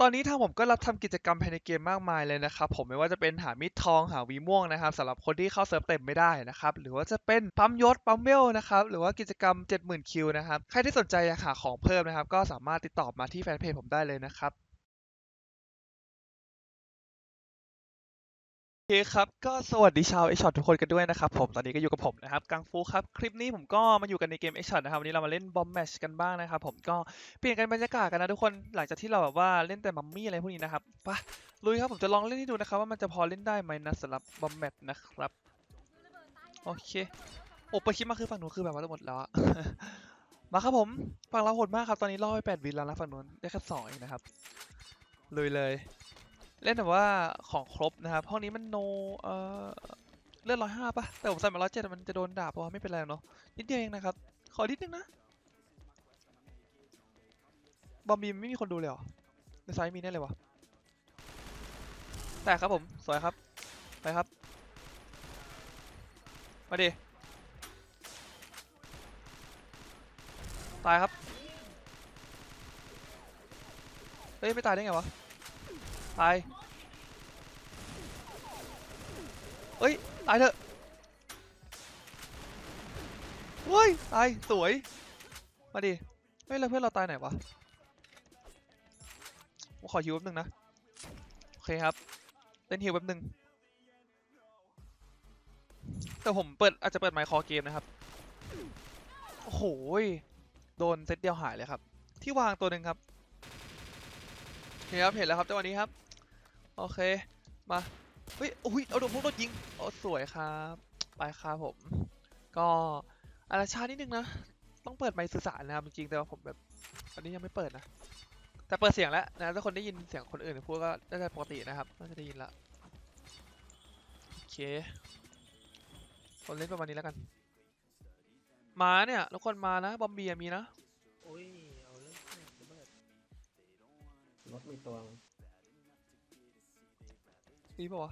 ตอนนี้ทางผมก็รับทำกิจกรรมภายในเกมมากมายเลยนะครับผมไม่ว่าจะเป็นหามิดทองหาวีม่วงนะครับสำหรับคนที่เข้าเซิร์ฟเต็มไม่ได้นะครับหรือว่าจะเป็นปั๊มยศปั๊มเวลนะครับหรือว่ากิจกรรม 70,000 คิวนะครับใครที่สนใจอยากหาของเพิ่มนะครับก็สามารถติดต่อมาที่แฟนเพจผมได้เลยนะครับ โอเคครับ ก็สวัสดีชาว x s h o t ทุกคนกันด้วยนะครับผม ตอนนี้ก็อยู่กับผมนะครับ กังฟูครับ คลิปนี้ผมก็มาอยู่กันในเกม x s h o t นะครับ วันนี้เรามาเล่นบอมแมชกันบ้างนะครับผม ก็เปลี่ยนกันบรรยากาศกันนะทุกคน หลังจากที่เราแบบว่าเล่นแต่มัมมี่อะไรพวกนี้นะครับปะลุยครับ ผมจะลองเล่นให้ดูนะครับว่ามันจะพอเล่นได้ไหมนะสำหรับบอมแมชนะครับ โอเค โอ้ไปดคลิปมาคือฝั่งหนูคือแบบว่าจะหมดแล้วอะมาครับผม ฝั่งเราโหดมากครับ ตอนนี้ล่อไปแปดวินแล้วนะฝั่งนู้นได้แค่สองเองนะครับ ลุยเลย เล่นแบบว่าของครบนะครับห้องนี้มันโนเออเลือดร้อยห้าป่ะ แต่ผมใส่มาร้อยเจ็ดมันจะโดนด่าเพราะไม่เป็นไรเนาะนิดเดียวเองนะครับ ขอนิดนึงนะ บอมบีไม่มีคนดูเลยเหรอในไซต์มีแน่เลยวะแต่ครับผม สวยครับ ไปครับ มาดิตายครับ เฮ้ย ไม่ตายได้ไงวะ ตาย เฮ้ย ตายเถอะเฮ้ย ตาย สวย มาดิ เฮ้ยแล้วเพื่อนเราตายไหนวะผมขอฮิวแป๊บนึงนะ โอเคครับ เล่นฮิวแป๊บนึง แต่ผมเปิดอาจจะเปิดไมค์คอเกมนะครับ โอ้โหโดนเซตเดียวหายเลยครับ ที่วางตัวหนึ่งครับโอเคครับ เห็นแล้วครับจังหวะนี้ครับ โอเค มา เฮ้ยอุ้ยเอาโดนพวกรถยิงโอ้สวยครับ ไปครับผม ก็อาราชานิดนึงนะ ต้องเปิดไมค์สื่อสารนะครับจริงๆแต่ว่าผมแบบอันนี้ยังไม่เปิดนะ แต่เปิดเสียงแล้วนะ ถ้าคนได้ยินเสียงคนอื่นพูดก็น่าจะปกตินะครับน่าจะได้ยินละ โอเคคนเล่นประมาณนี้แล้วกัน มาเนี่ยทุกคนมานะ บอมเบียมีนะ โอ้ย เอาเรื่องระเบิดรถมีตัว มีปะวะ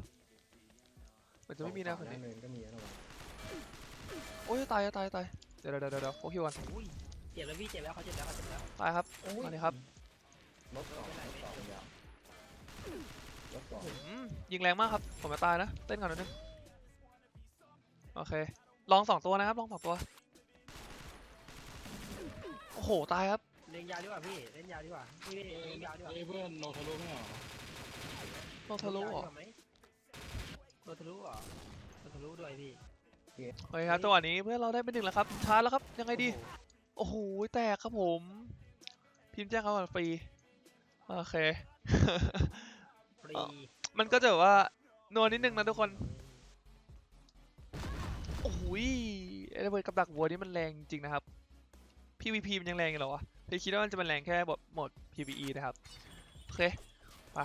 เหมือนจะไม่มีนะคนหนี้เนินก็มีนะระวังโอ้ยตายตายตายเดี๋ยวเดี๋ยวเดี๋ยวเดี๋ยวโอคิวก่อนอุ้ยเจ็บแล้วพี่เจ็บแล้วเขาเจ็บแล้วเขาเจ็บแล้วตายครับมาเลยครับรถสองรถสองยาวรถสองอืมยิงแรงมากครับผมจะตายนะเต้นก่อนนิดนึงโอเคลองสองตัวนะครับลองสองตัวโอ้โหตายครับเล่นยาวดีกว่าพี่เล่นยาวดีกว่าพี่เล่นยาวดีกว่าเฮ้ยเพื่อนโนทะลุไม่เหรอโนทะลุเหรอ โดนทะลุเหรอโดนทะลุด้วยพี่โอเคครับจังหวะนี้เพื่อนเราได้เป็นหนึ่งแล้วครับชาร์จแล้วครับยังไงดี โอ้โหแตกครับผม พิมพ์แจ้งเขาก่อนฟรีโอเคฟรีอ๋อมันก็จะแบบว่านัวนิดนึงนะทุกคนโอ้โหยไอ้ระเบิดกับดักวัวนี่มันแรงจริงนะครับ PVP มันยังแรงอยู่เหรอวะพี่คิดว่ามันจะมันแรงแค่บทโหมด PVE นะครับ โอเคไป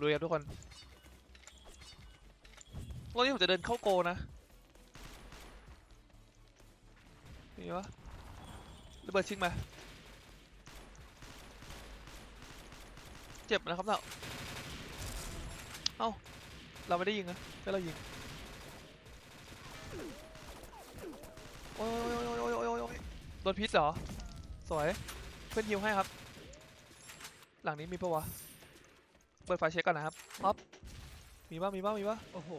ลุยครับทุกคน รอบนี้ผมจะเดินเข้าโกนะมีปะระเบิดชิงมา เจ็บนะครับเราเอ้า เราไม่ได้ยิงนะแค่เรายิง โอ้ยโอ้ยโอ้ยโอ้ยโอ้ยโอ้ยโดนพิษเหรอ สวย เพื่อนยิวให้ครับ หลังนี้มีปะวะ เปิดไฟเช็คก่อนนะครับป๊อปมีบ้างมีบ้างมีบ้างโอ้โห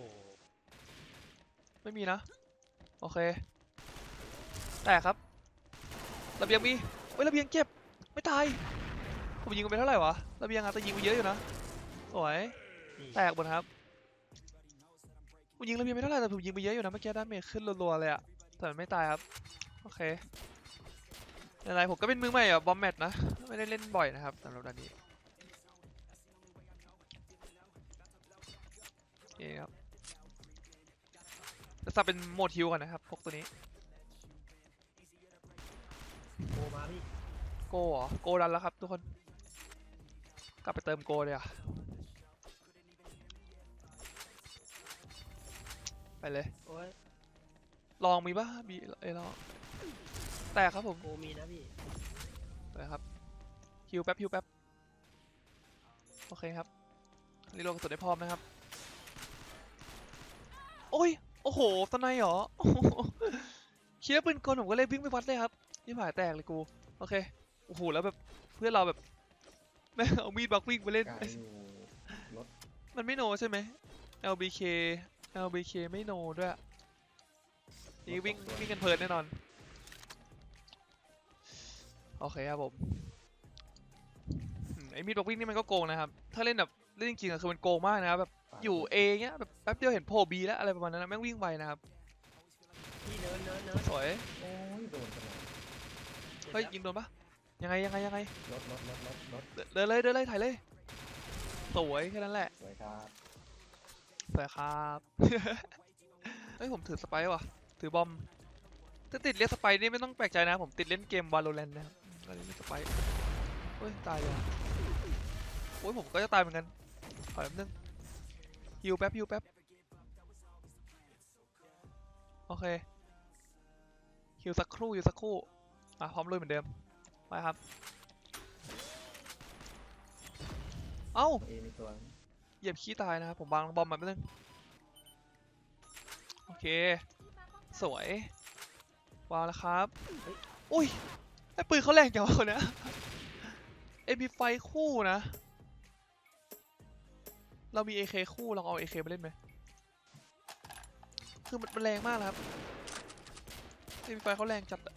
ไม่มีนะ โอเค แตกครับ ระเบียงมีเฮ้ยระเบียงเจ็บ ไม่ตาย ผมยิงไปเท่าไหร่วะ ระเบียงอาจจะยิงไปเยอะอยู่นะ สวย แตกหมดครับ ผมยิงระเบียงไปเท่าไหร่แต่ผมยิงไปเยอะอยู่นะเมื่อกี้ดาเมจขึ้นรัวๆเลยอะแต่มันไม่ตายครับ โอเคไม่เป็นไรผมก็เป็นมือใหม่อะบอมแมทนะ ไม่ได้เล่นบ่อยนะครับสำหรับด่านนี้ สับเป็นโหมดฮิวก่อนนะครับพวกตัวนี้โกมาพี่โกเหรอโกดันแล้วครับทุกคน กลับไปเติมโกเลยอะไปเลย โอ้ยลองมีปะมีเอยลองแตกครับผมโกมีนะพี่ไปครับฮิวแป๊บฮิวแป๊บโอเคครับรีโหลดกระสุนได้พร้อมนะครับ โอ้ย โอ้โหสไนเหรอโอ้โหคิดว่าปืนกลผมก็เลยวิ่งไปวัดเลยครับยี่หายแตกเลยกู โอเค โอ้โห แล้วแบบเพื่อนเราแบบไแม่งเอามีดบักวิ่งไปเล่นกายอยู่รถมันไม่โนใช่ไหม LBK LBK ไม่โนด้วยนี่วิ่งวิ่งกันเพลินแน่นอน โอเคครับผมอืมไอ้มีดบักวิ่งนี่มันก็โกงนะครับ ถ้าเล่นแบบเล่นจริงๆอะคือมันโกงมากนะครับแบบ อยู่ A เงี้ยแบบแป๊บเดียวเห็นโผล่ B แล้วอะไรประมาณนั้นนะแม่งวิ่งไวนะครับพี่เนินเนินเนินสวยโอ้ยโดนขนาดเฮ้ยยิงโดนปะยังไงยังไงยังไงรถรถรถรถรถเดินเดินเลยเดินเลยถ่ายเลยสวยแค่นั้นแหละสวยครับสวยครับเฮ้ยผมถือสไปร์ว่ะถือบอมถ้าติดเล่นสไปร์นี่ไม่ต้องแปลกใจนะ ผมติดเล่นเกม Valorant นะครับก็เลยเล่นสไปร์เฮ้ยตายเลยว่ะโอ้ยผมก็จะตายเหมือนกันขอแป๊บนึง ฮิวแป๊บฮิวแป๊บโอเคฮิวสักครู่ฮิวสักครู่อะพร้อมลุยเหมือนเดิมไปครับ เอ้าเอมีตัวเหยียบขี้ตายนะครับผมวางบอมมาแป๊บนึงโอเค สวยวางแล้วครับ อุ้ยไอ้ปืนเขาแรงจังวะคนเนี้ยเอ็มพีไฟคู่นะ เรามี AK คู่ลองเอา AK มาเล่นไหมคือมันแรงมากนะครับเอ็มพีไฟเขาแรงจัดอะ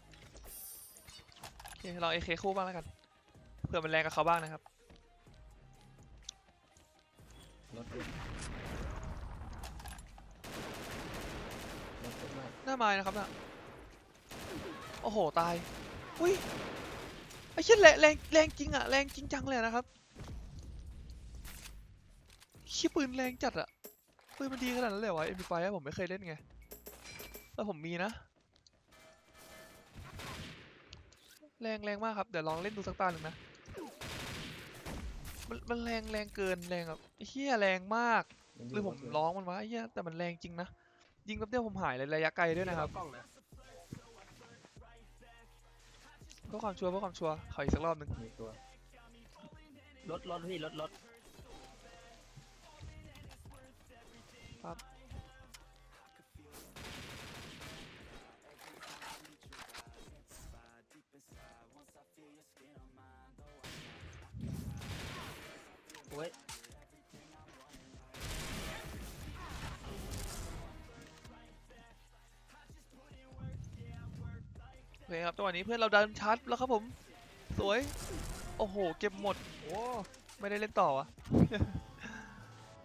โอเคเรา AK คู่บ้างแล้วกันเผื่อมันแรงกับเขาบ้างนะครับรถเยอะรถเยอะมากหน้าไม้นะครับน่ะโอ้โหตายอุ้ยไอ้เชี่ยแรงแรงแรงจริงอะแรงจริงจังเลยนะครับ ชี้ปืนแรงจัดอะปืนมันดีขนาดนั้นเลยเหรอวะ MP5 อะผมไม่เคยเล่นไง แล้วผมมีนะ แรงแรงมากครับ เดี๋ยวลองเล่นดูสักตาหนึ่งนะ มันมันแรงแรงเกินแรงแบบเฮียแรงมาก หรือผมร้องมันวะเฮียแต่มันแรงจริงนะ ยิงแป๊บเดียวผมหายเลยระยะไกลด้วยนะครับเพื่อความชัวร์เพื่อความชัวร์ขออีกสักรอบหนึ่งตัวรถรถพี่รถรถ โอ้ยโอเคครับจังหวะนี้เพื่อนเราดันชาร์จแล้วครับผม สวย โอ้โห เก็บหมด โอ้ ไม่ได้เล่นต่อวะ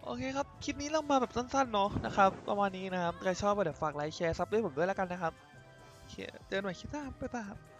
โอเคครับ คลิปนี้เรามาแบบสั้นๆเนาะนะครับประมาณนี้นะครับ ใครชอบก็เดี๋ยวฝากไลค์แชร์ซับด้วยผมด้วยแล้วกันนะครับโอเคเจอกันใหม่คลิปหน้าบ๊ายบาย